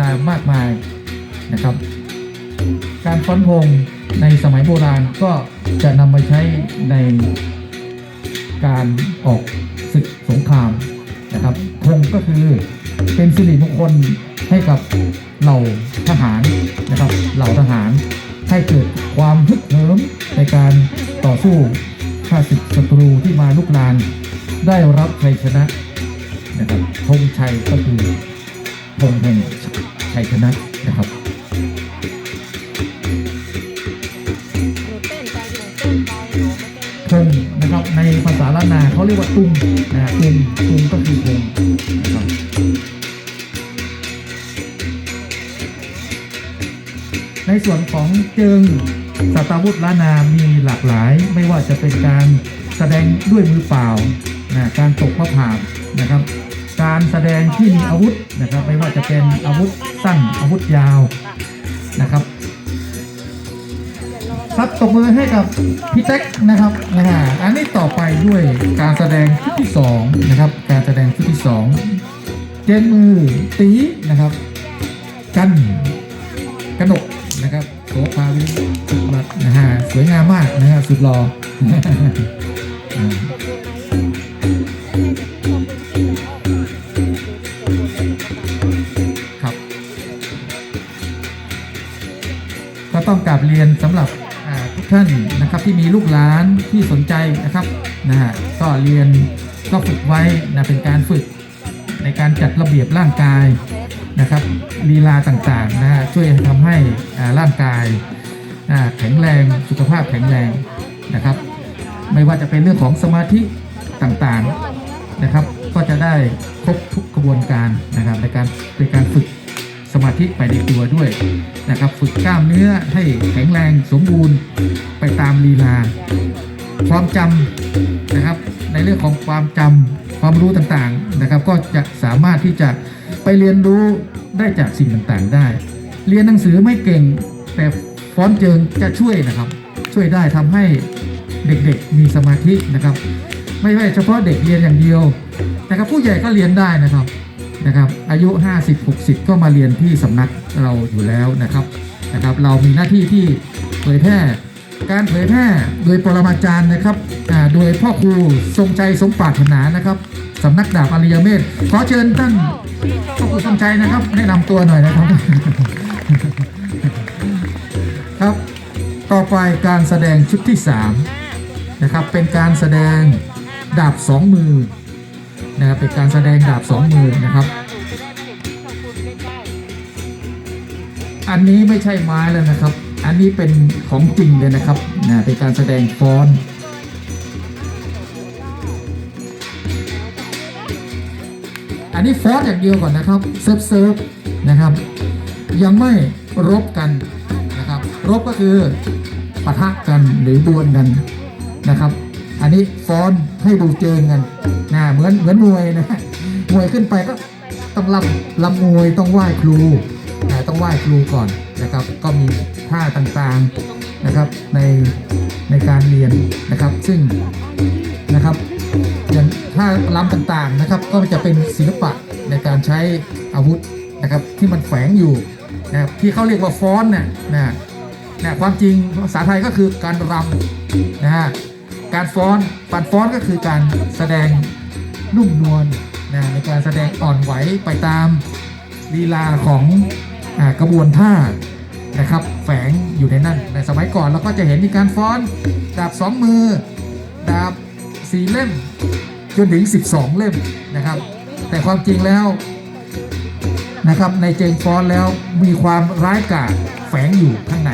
ลามากมายนะครับ การฟ้อนพงในสมัยโบราณก็จะนำมาใช้ในการออกศึกสงครามนะครับพงก็คือเป็นสิริมงคลให้กับเหล่าทหารนะครับ เหล่าทหารให้เกิดความฮึกเหิมในการต่อสู้ข้าศึกศัตรูที่มาลุกลานได้รับชัยชนะนะครับธงชัยก็คือ ธงแห่งชัยชนะนะครับหนูเต้นไปหนูเต้นไปหนูไม่เต้นธงนะครับในภาษาล้านนาเขาเรียกว่าตุงนะตุงตุงก็คือธงนะครับในส่วนของเจิงสัตวุธล้านนามีหลากหลาย ไม่ว่าจะเป็นการแสดงด้วยมือเปล่านะการตกมะผาบนะครับ การแสดงที่มีอาวุธนะครับ ไม่ว่าจะเป็นอาวุธสั้นอาวุธยาวนะครับครับตบมือให้กับพี่แท็กนะครับนะฮะอันนี้ต่อไปด้วยการแสดงชุดที่สองนะครับ การแสดงชุดที่สองเจนมือตีนะครับ กันกนกนะครับโสภาวิสุรัตน์นะฮะสวยงามมากนะฮะสุดหล่อ ต้องกราบเรียนสำหรับทุกท่านนะครับที่มีลูกหลานที่สนใจนะครับนะฮะก็เรียนก็ฝึกไว้นะเป็นการฝึกในการจัดระเบียบร่างกายนะครับลีลาต่างๆนะฮะช่วยทำให้ร่างกายแข็งแรงสุขภาพแข็งแรงนะครับ ไม่ว่าจะเป็นเรื่องของสมาธิต่างๆนะครับ ก็จะได้ครบทุกกระบวนการนะครับในการในการฝึก สมาธิไปในตัวด้วยนะครับ ฝึกกล้ามเนื้อให้แข็งแรงสมบูรณ์ไปตามลีลา ความจำนะครับ ในเรื่องของความจำความรู้ต่างๆนะครับ ก็จะสามารถที่จะไปเรียนรู้ได้จากสิ่งต่างๆได้ เรียนหนังสือไม่เก่งแต่ฟ้อนเจิงจะช่วยนะครับ ช่วยได้ทำให้เด็กๆมีสมาธินะครับ ไม่ใช่เฉพาะเด็กเรียนอย่างเดียวนะครับผู้ใหญ่ก็เรียนได้นะครับ นะครับอายุ 50 60 ก็มาเรียนที่สำนักเราอยู่แล้วนะครับนะครับ เรามีหน้าที่ที่เผยแพร่ การเผยแพร่โดยปรมาจารย์นะครับอ่าโดยพ่อครูทรงใจสมปรารถนานะครับสำนักดาบอริยเมธขอเชิญท่านพ่อครูทรงใจนะครับแนะนำตัวหน่อยนะครับครับต่อไปการแสดงชุดที่3นะครับเป็นการแสดงดาบสองมือ นะครับเป็นการแสดงดาบสองมือนะครับ อันนี้ไม่ใช่ไม้แล้วนะครับ อันนี้เป็นของจริงเลยนะครับนะเป็นการแสดงฟ้อนอันนี้ฟ้อนอย่างเดียวก่อนนะครับเซิร์ฟเซิร์ฟนะครับ ยังไม่รบกันนะครับ รบก็คือปะทะกันหรือดวลกันนะครับ อันนี้ฟ้อนให้ดูเจิงกันนะเหมือนเหมือนมวยนะมวยขึ้นไปก็ต้องลำลำมวยต้องไหว้ครูนะต้องไหว้ครูก่อนนะครับ ก็มีท่าต่างๆนะครับในในการเรียนนะครับ ซึ่งนะครับอย่างท่าลำต่างๆนะครับ ก็จะเป็นศิลปะในการใช้อาวุธนะครับที่มันแฝงอยู่นะครับที่เขาเรียกว่าฟ้อนน่ะนะนะความจริงภาษาไทยก็คือการรำนะฮะ การฟ้อนปัดฟ้อนก็คือการแสดงนุ่มนวลนะในการแสดงอ่อนไหวไปตามลีลาของอกระบวนท่านะครับ แฝงอยู่ในนั้นในสมัยก่อนเราก็จะเห็นมีการฟ้อนดาบสองมือ ดาบสี่เล่ม จนถึง 12 เล่มนะครับ แต่ความจริงแล้วนะครับในเจงฟ้อนแล้วมีความร้ายกาจแฝงอยู่ข้างใน